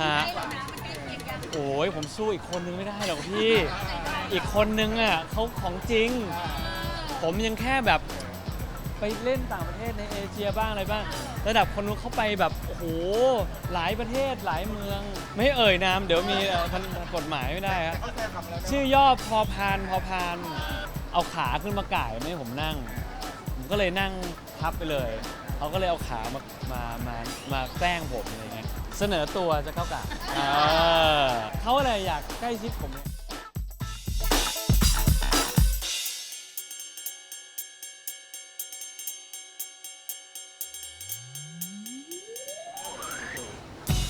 ฮะโอ้ยผมสู้อีกคนนึงไม่ได้หรอกพี่ อีกคนนึงอะเขาของจริง ผมยังแค่แบบไปเล่นต่างประเทศในเอเชียบ้างอะไรบ้าง ระดับคนนู้นเขาไปแบบโอ้โหหลายประเทศหลายเมือง ไม่เอ่ยนามเดี๋ยวมีเอ่อพันกฎหมายไม่ได้ครับ ชื่อย่อพอพานพอพานเอาขาขึ้นมาก่ายไม่ให้ผมนั่ง ผมก็เลยนั่งทับไปเลย เขาก็เลยเอาขามามามามาแกล้งผมอะไรเงี้ย เสนอตัวจะเข้ากะเออเขาอะไรอยากใกล้ชิดผม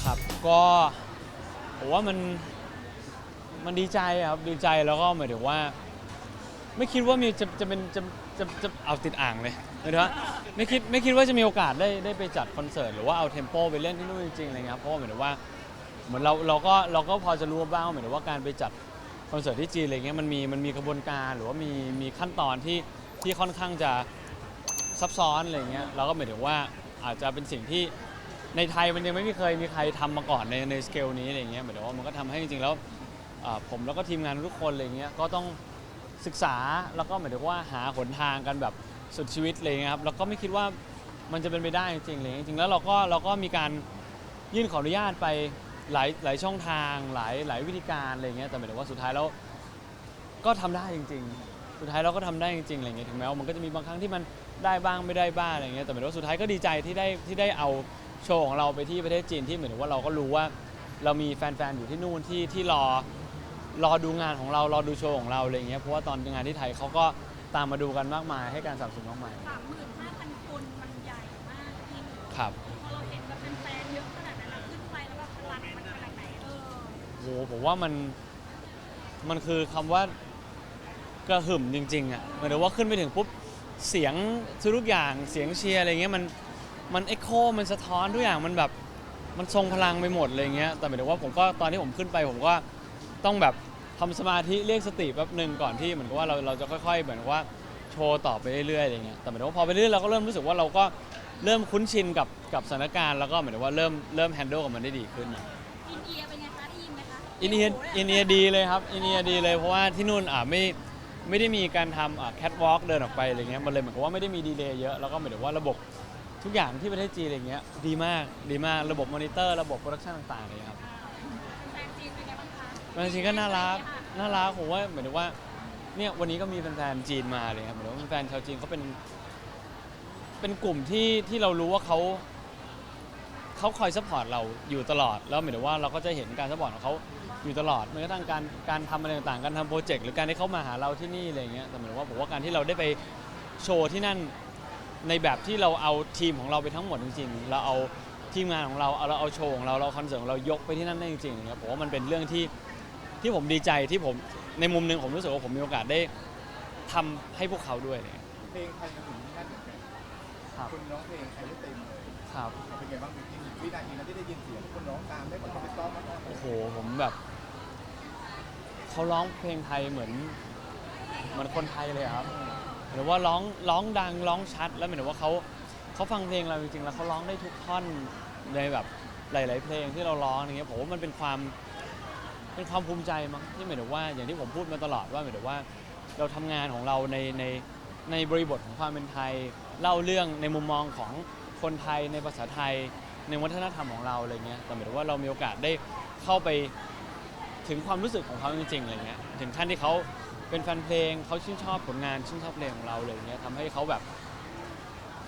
ครับก็ผมว่ามันมันดีใจอะครับดีใจแล้วก็หมายถึงว่า ไม่คิดว่ามีจะจะเป็นจะจะจะเอาติดอ่างเลยหมายถึงว่า ไม่คิดไม่คิดว่าจะมีโอกาสได้ได้ไปจัดคอนเสิร์ตหรือว่าเอาเทมโปไปเล่นที่นู่นจริงๆอะไรเงี้ยครับเพราะว่าหมายถึงว่าเหมือนเราเราก็เราก็พอจะรู้บ้างว่าหมายถึงว่าการไปจัดคอนเสิร์ตที่จีนอะไรเงี้ยมันมีมันมีกระบวนการหรือว่ามีมีขั้นตอนที่ที่ค่อนข้างจะซับซ้อนอะไรเงี้ยเราก็หมายถึงว่าอาจจะเป็นสิ่งที่ในไทยมันยังไม่มีเคยมีใครทำมาก่อนในในสเกลนี้อะไรเงี้ยหมายถึงว่ามันก็ทำให้จริงๆแล้วผมแล้วก็ทีมงานทุกคนอะไรเงี้ยก็ต้องศึกษาแล้วก็หมายถึงว่าหาหนทางกันแบบ สุดชีวิตเลยครับแล้วก็ไม่คิดว่ามันจะเป็นไปได้จริงๆเลยจริงๆแล้วเราก็เราก็มีการยื่นขออนุญาตไปหลายหลายช่องทางหลายหลายวิธีการอะไรเงี้ยแต่หมายถึงว่าสุดท้ายแล้วก็ทำได้จริง ๆ สุดท้ายเราก็ทำได้จริงๆอะไรเงี้ยถึงแม้ว่ามันก็จะมีบางครั้งที่มันได้บ้างไม่ได้บ้างอะไรเงี้ยแต่หมายถึงว่าสุดท้ายก็ดีใจที่ได้ที่ได้เอาโชว์ของเราไปที่ประเทศจีนที่เหมือนว่าเราก็รู้ว่าเรามีแฟนๆอยู่ที่นู่นที่ที่รอ รอดูงานของเรา รอดูโชว์ของเราอะไรอย่างเงี้ย เพราะว่าตอนงานที่ไทยเขาก็ ตามมาดูกันมากมายให้การสนับสนุนมากมายสามหมื่นห้าพันคนมันใหญ่มากจริงครับพอเราเห็นแบบเป็นแฟนเยอะขนาดนั้นเราขึ้นไปแล้วแบบพลังมันขนาดไหนเออโหผมว่ามันมันคือคำว่ากระหึ่มจริงๆอะหมายถึงว่าขึ้นไปถึงปุ๊บเสียงทุกๆอย่างเสียงเชียร์อะไรเงี้ยมันมันเอ็กโคมันสะท้อนทุกอย่างมันแบบมันทรงพลังไปหมดเลยเงี้ยแต่หมายถึงว่าผมก็ตอนที่ผมขึ้นไปผมก็ต้องแบบ ทำสมาธิเรียกสติแป๊บหนึ่งก่อนที่เหมือนกับว่าเราเราจะค่อยๆ เหมือนกับว่าโชว์ต่อไปเรื่อยๆอะไรเงี้ยแต่หมายถึงว่าพอไปเรื่อยๆเราก็เริ่มรู้สึกว่าเราก็เริ่มคุ้นชินกับกับสถานการณ์แล้วก็หมายถึงว่าเริ่มเริ่มแฮนด์ลกับมันได้ดีขึ้นนะ อินเอียเป็นไงคะได้ยินไหมคะอินเดียอินเดียดีเลยครับอินเดียดีเลยเพราะว่าที่นู่นอ่าไม่ไม่ได้มีการทำอ่าแคทวอล์กเดินออกไปอะไรเงี้ยมันเลยเหมือนกับว่าไม่ได้มีดีเลย์เยอะแล้วก็หมายถึงว่าระบบทุกอย่างที่ประเทศจีนอะไรเงี้ยดีมากดีมากระบบมอนิเตอร์ระบบโปรดักชันต่างๆเลยครับ แฟนจีนเป็นไง บ้างคะแฟนจีนก็น่ารักน่ารักผมว่าหมายถึงว่าเนี่ยวันนี้ก็มีแฟนๆจีนมาเลยครับหมายถึงว่าแฟนชาวจีนเขาเป็น เป็นกลุ่มที่ที่เรารู้ว่าเขาเขาคอยซัพพอร์ตเราอยู่ตลอด แล้วหมายถึงว่าเราก็จะเห็นการซัพพอร์ตของเขาอยู่ตลอดแม้กระทั่งการการทำอะไรต่างๆ การทำโปรเจกต์หรือการที่เขามาหาเราที่นี่อะไรเงี้ยแต่หมายถึงว่าผมว่าการที่เราได้ไปโชว์ที่นั่นในแบบที่เราเอาทีมของเราไปทั้งหมดจริงๆ เราเอาทีมงานของเราเอาเราเอาโชว์ของเราเราเอาคอนเสิร์ตของเรายกไปที่นั่นได้จริงๆเนี่ยผมว่ามันเป็นเรื่องที่ ที่ผมดีใจที่ผมในมุมหนึ่งผมรู้สึกว่าผมมีโอกาสได้ทำให้พวกเขาด้วยอะไรเลยเพลงไทยมาถึงที่นั่นเหมือนกันครับคุณร้องเพลงไทยได้เต็มเลยครับ เป็นไงบ้างพี่วินาทีนั้นที่ได้ยินเสียงคนร้องตามได้เหมือนเขาไปซ้อมมาก่อนโอ้โหผมแบบเขาร้องเพลงไทยเหมือนเหมือนคนไทยเลยอะครับหรือว่าร้องร้องดังร้องชัด แล้วหมายถึงว่าเขาเขาฟังเพลงเราจริงๆแล้วเขาร้องได้ทุกท่อนในแบบหลาย ๆ เพลงที่เราร้องอย่างเงี้ยผมว่ามันเป็นความ เป็นความภูมิใจมั้งที่หมายถึงว่าอย่างที่ผมพูดมาตลอดว่าหมายถึงว่าเราทำงานของเราในในในบริบทของความเป็นไทย เล่าเรื่องในมุมมองของคนไทยในภาษาไทยในวัฒนธรรมของเราอะไรเงี้ยแต่หมายถึงว่าเรามีโอกาสได้เข้าไปถึงความรู้สึกของเขาจริงๆอะไรเงี้ยถึงขั้นที่เขาเป็นแฟนเพลงเขาชื่นชอบผลงานชื่นชอบเพลงของเราเลยเงี้ยทำให้เขาแบบ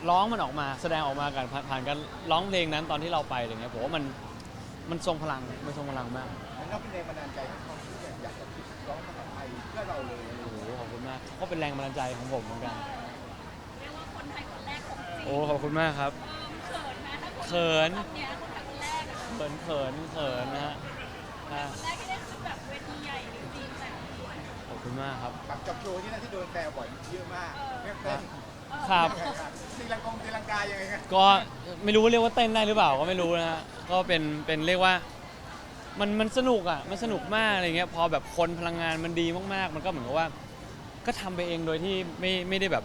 ร้องมันออกมาแสดงออกมากันผ่านผ่านการร้องเพลงนั้นตอนที่เราไปอะไรเงี้ยผมว่ามันมันทรงพลังมันทรงพลังมาก มันก็เป็นแรงบันดาลใจให้เขาที่อยากจะคิดร้องภาษาไทยเพื่อเราเลยโอ้โหขอบคุณมากก็เป็นแรงบันดาลใจของผมเหมือนกัน เรียกว่าคนไทยคนแรกของจีนโอ้ขอบคุณมากครับเออเขินไหมถ้าคนเขินคำเนี่ยคนไทยคนแรกอะเขินเขินเขินนะฮะอะคนแรกที่ได้ขึ้นแบบเวทีใหญ่จริงๆแบบนี้ขอบคุณมากครับกับกับโชว์ที่นั่นที่โดนแซวบ่อยเยอะมากเรียกเต้นครับ ตีลังกงตีลังกายังไงครับก็ไม่รู้ว่าเรียกว่าเต้นได้หรือเปล่าก็ไม่รู้นะฮะก็เป็นเป็นเรียกว่า มันมันสนุกอะมันสนุกมากอะไรเงี้ยพอแบบคนพลังงานมันดีมากๆ มันก็เหมือนกับว่า ก็ทำไปเองโดยที่ไม่ไม่ได้แบบ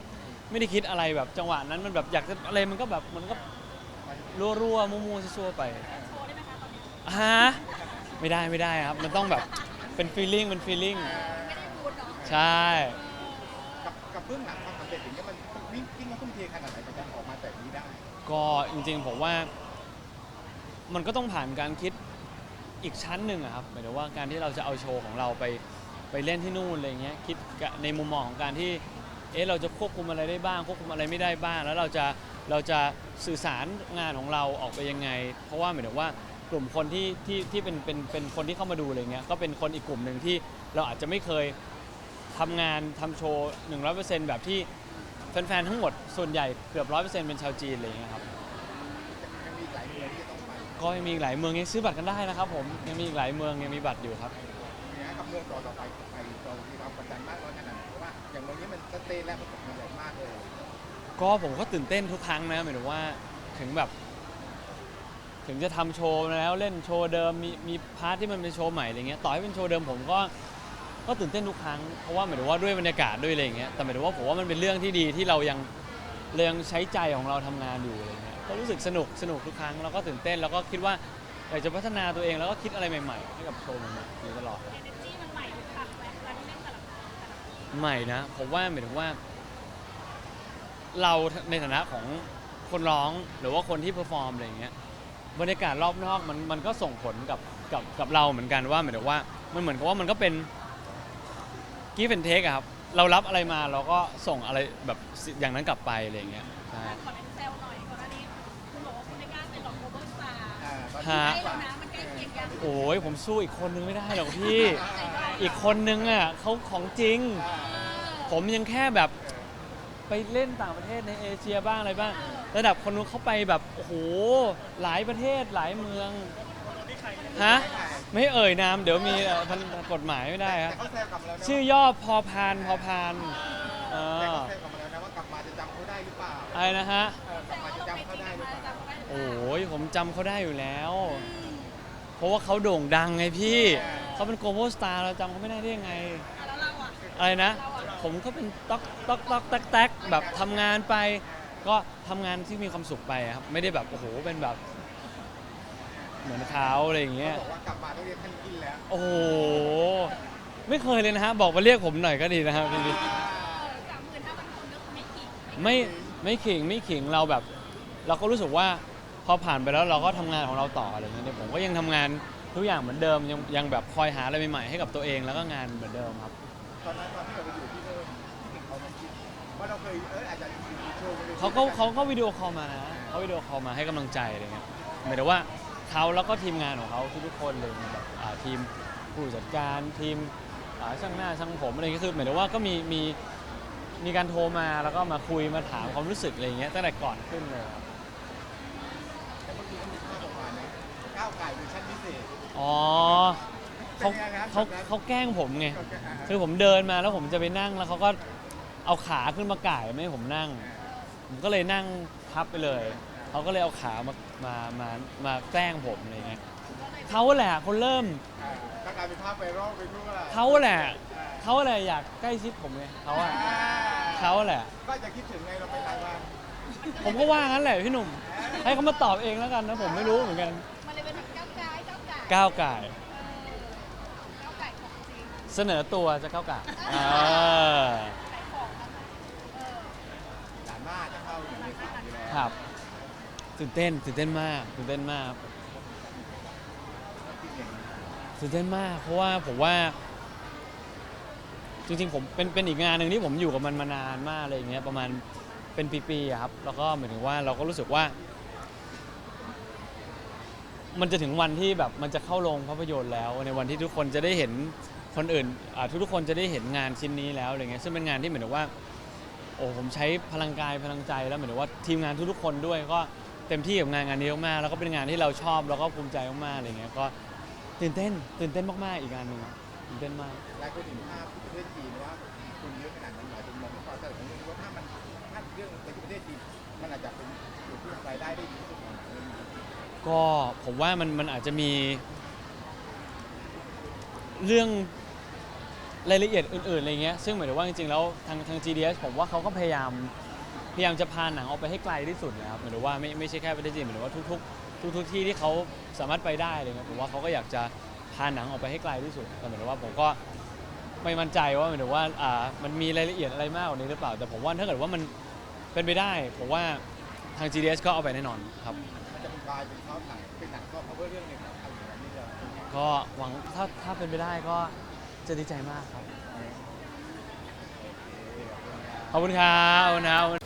ไม่ได้คิดอะไรแบบจังหวะนั้นมันแบบอยากจะอะไรมันก็แบบมันก็รัวๆมั่วๆซั่วๆไปโชว์ได้ไหมคะตอนนี้ฮะไม่ได้ไม่ได้ครับ มันต้องแบบเป็นฟีลลิ่งเป็นฟีลลิ่งไม่ได้พูดเนาะใช่ กับกับเบื้องหลังความสำเร็จอย่างเงี้ยมันวิ่งวิ่งมาทุ่มเทขนาดไหนถึงจะออกมาแบบนี้ได้ก็จริงๆผมว่า มันก็ต้องผ่านการคิด อีกชั้นหนึ่งอะครับหมายถึงว่าการที่เราจะเอาโชว์ของเราไปไปเล่นที่นู่นอะไรเงี้ยคิดในมุมมองของการที่เอ๊ะเราจะควบคุมอะไรได้บ้าง ควบคุมอะไรไม่ได้บ้าง แล้วเราจะเราจะสื่อสารงานของเราออกไปยังไง เพราะว่าหมายถึงว่ากลุ่มคนที่ที่ที่เป็นเป็นเป็นคนที่เข้ามาดูอะไรเงี้ยก็เป็นคนอีกกลุ่มหนึ่งที่เราอาจจะไม่เคยทำงานทำโชว์100%แบบที่แฟนๆทั้งหมดส่วนใหญ่เกือบ100%เป็นชาวจีนอะไรเงี้ยครับ ยังมีอีกหลายเมืองที่จะต้อง ก็ยังมีอีกหลายเมืองยังซื้อบัตรกันได้นะครับผมยังมีอีกหลายเมืองยังมีบัตรอยู่ครับ เนี่ยกับเมืองต่อต่อไปไปเรามีความกดดันมากน้อยขนาดไหนเพราะว่าอย่างเมืองนี้มันสเตนแล้วมันตกมาใหญ่มากเลยก็ผมก็ตื่นเต้นทุกครั้งนะหมายถึงว่าถึงแบบ ถึงจะทำโชว์แล้วเล่นโชว์เดิมมีมีพาร์ทที่มันเป็นโชว์ใหม่อะไรเงี้ยต่อให้เป็นโชว์เดิมผมก็ก็ตื่นเต้นทุกครั้งเพราะว่าหมายถึงว่าด้วยบรรยากาศด้วยอะไรเงี้ยแต่หมายถึงว่าผมว่ามันเป็นเรื่องที่ดีที่เรายังเรายังใช้ใจของเราทำงานอยู่อะไรเงี้ย ก็รู้สึกสนุกสนุกทุกครั้งแล้วก็ตื่นเต้นแล้วก็คิดว่าอยากจะพัฒนาตัวเองแล้วก็คิดอะไรใหม่ๆให้กับโชว์ใหม่ๆอยู่ตลอด เอเนจีมันใหม่ทุกครั้งเลยเวลาที่เล่นแต่ละครั้งแต่ละครั้งใหม่นะผมว่าหมายถึงว่า เราในฐานะของคนร้องหรือว่าคนที่เพอร์ฟอร์มอะไรอย่างเงี้ยบรรยากาศรอบนอกมันมันก็ส่งผลกับกับกับเราเหมือนกันว่าหมายถึงว่ามันเหมือนกับว่ามันก็เป็นกีฟเฟนเทคครับ เรารับอะไรมาเราก็ส่งอะไรแบบอย่างนั้นกลับไปอะไรอย่างเงี้ยใช่ขอเล่นเซลหน่ ฮะนี้ใกล้แล้วนะมันใกล้เคียงยังโอ้ยผมสู้อีกคนนึงไม่ได้หรอกพี่ อีกคนนึงอะเขาของจริง ผมยังแค่แบบไปเล่นต่างประเทศในเอเชียบ้างอะไรบ้าง ระดับคนนู้นเขาไปแบบโอ้โหหลายประเทศหลายเมืองฮะไม่เอ่ยนามเดี๋ยวมีเอ่อพันกฎหมายไม่ได้แต่ฮะเขาแซวกลับมาแล้วนะชื่อย่อพอพานพอพานเอแต่อเขาแซวกลับมาแล้วนะว่ากลับมาจะจำเขาได้หรือเปล่าอะไรนะฮะเออกลับมาจะจำเขาได้หรือเปล่า โอ้ยผมจำเขาได้อยู่แล้ว เพราะว่าเขาโด่งดังไงพี่ เขาเป็นโกลบอลสตาร์เราจำเขาไม่ได้ได้ยังไงแล้วเราอะอะไรนะ ผมก็เป็นต๊อกต๊อกต๊อกแต๊กแต๊กแบบทำงานไป ก็ทำงานที่มีความสุขไปครับ ไม่ได้แบบโอ้โหเป็นแบบ เหมือนเขาอะไรอย่างเงี้ยเขาบอกว่ากลับมาต้องเรียกท่านกินแล้ว โอ้โห ไม่เคยเลยนะฮะ บอกมาเรียกผมหน่อยก็ดีนะครับพี่สามหมื่นห้าพันคนก็ไม่กี่ไม่ไม่ขิงไม่ขิงเราแบบ เราก็รู้สึกว่า พอผ่านไปแล้วเราก็ทำงานของเราต่ออะไรอย่างเงี้ยเนี่ยผมก็ยังทำงานทุกอย่างเหมือนเดิมยังยังแบบคอยหาอะไรใหม่ๆให้กับตัวเองแล้วก็งานเหมือนเดิมครับ ตอนนั้นตอนที่เราไปอยู่ที่นู่นที่เห็นเขามันคิดว่าเราเคยเอออาจจะอยู่โชว์บนวทีเขาก็เขาก็วิดีโอคอลมานะเขาวิดีโอคอลมาให้กำลังใจอะไรเงี้ยหมายถึงว่าเขาแล้วก็ทีมงานของเขาทุกๆคนเลยแบบอ่าทีมผู้จัดการทีมอ่าช่างหน้าช่างผมอะไรเงี้ยคือหมายถึงว่าก็มีมีมีการโทรมาแล้วก็มาคุยมาถามความรู้สึกอะไรเงี้ยตั้งแต่ก่อนขึ้นเลยครับ แต่เมื่อกี้เขามีภาพออกมานะก้าวไก่เวอร์ชันพิเศษอ๋อเขาเป็นไงครับเขาแบบนั้น เขาแกล้งผมไง ก็แค่อ่าคือผมเดินมาแล้วผมจะไปนั่งแล้วเขาก็เอาขาขึ้นมาก่ายไม่ให้ผมนั่ง ผมก็เลยนั่งทับไปเลย เขาก็เลยเอาขามามามามาแกล้งผมอะไรเงี้ยเขาแหละคนเริ่มอ่าก็กลายเป็นภาพไวรัลไปทั่วเขาแหละเขาแหละอยากใกล้ชิดผมไงเขาอะอ่เขาแหละ ก็จะคิดถึงไงเราไปไต้หวันผมก็ว่างั้นแหละพี่หนุ่ม ให้เขามาตอบเองแล้วกันนะผมไม่รู้เหมือนกัน ก้าวไก่ก้าวไก่ายก้าวไก่ของจริงเสนอตัวจะก้าวไก่ายอ่าขายของนะคะเออหลานมาจะเข้าอยู่ในสามอยู่แล้วครับตื่นเต้นตื่นเต้นมากตื่นเต้นมากคิดเห็นตื่นเต้นมาก เพราะว่าผมว่า จริงๆ ผมเป็นเป็นอีกงานหนึ่งที่ผมอยู่กับมันมานานมากอะไรอย่างเงี้ยประมาณเป็นปีๆอะครับ แล้วก็หมายถึงว่าเราก็รู้สึกว่า มันจะถึงวันที่แบบมันจะเข้าโรงภาพยนตร์แล้ว ในวันที่ทุกคนจะได้เห็นคนอื่นอ่าทุกๆคนจะได้เห็นงานชิ้นนี้แล้วอะไรเงี้ยซึ่งเป็นงานที่เหมือนกับว่าโอ้ผมใช้พลังกายพลังใจแล้วเหมือนกับว่าทีมงานทุกๆคนด้วยก็เต็มที่กับงานงานนี้มากๆแล้วก็เป็นงานที่เราชอบแล้วก็ภูมิใจมากๆอะไรเงี้ยก็ตื่นเต้นตื่นเต้นมากๆอีกงานหนึ่งตื่นเต้นมาก หลายคนเห็นภาพที่ประเทศจีนว่าคุณเยอะขนาดนั้นหลายคนมองไม่พอแต่ผมรู้ว่าถ้ามันถ้าเรื่องในประเทศจีนมันอาจจะเป็นจุดที่ทำรายได้ได้ดี ก็ผมว่ามันมันอาจจะมีเรื่องรายละเอียดอื่นๆอะไรเงี้ยซึ่งหมายถึงว่าจริงๆแล้วทางทาง GDS ผมว่าเขาก็พยายามพยายามจะพาหนังออกไปให้ไกลที่สุดนะครับหมายถึงว่าไม่ไม่ใช่แค่ประเทศจีนหมายถึงว่าทุกทุกๆที่ที่เขาสามารถไปได้อะไรเงี้ยผมว่าเขาก็อยากจะพาหนังออกไปให้ไกลที่สุดแต่หมายถึงว่าผมก็ไม่มั่นใจว่าหมายถึงว่าอ่ามันมีรายละเอียดอะไรมากกว่านี้หรือเปล่า แต่ผมว่าถ้าเกิดว่ามันเป็นไปได้ ผมว่าทาง GDS ก็เอาไปแน่นอนครับ กลายเป็นเขาหนังเป็นหนังก็ cover เรื่องหนึ่งของอะไรอย่างนี้เลยก็หวังถ้าถ้าเป็นไปได้ก็จะดีใจมากครับ ขอบคุณครับขอบคุณครับ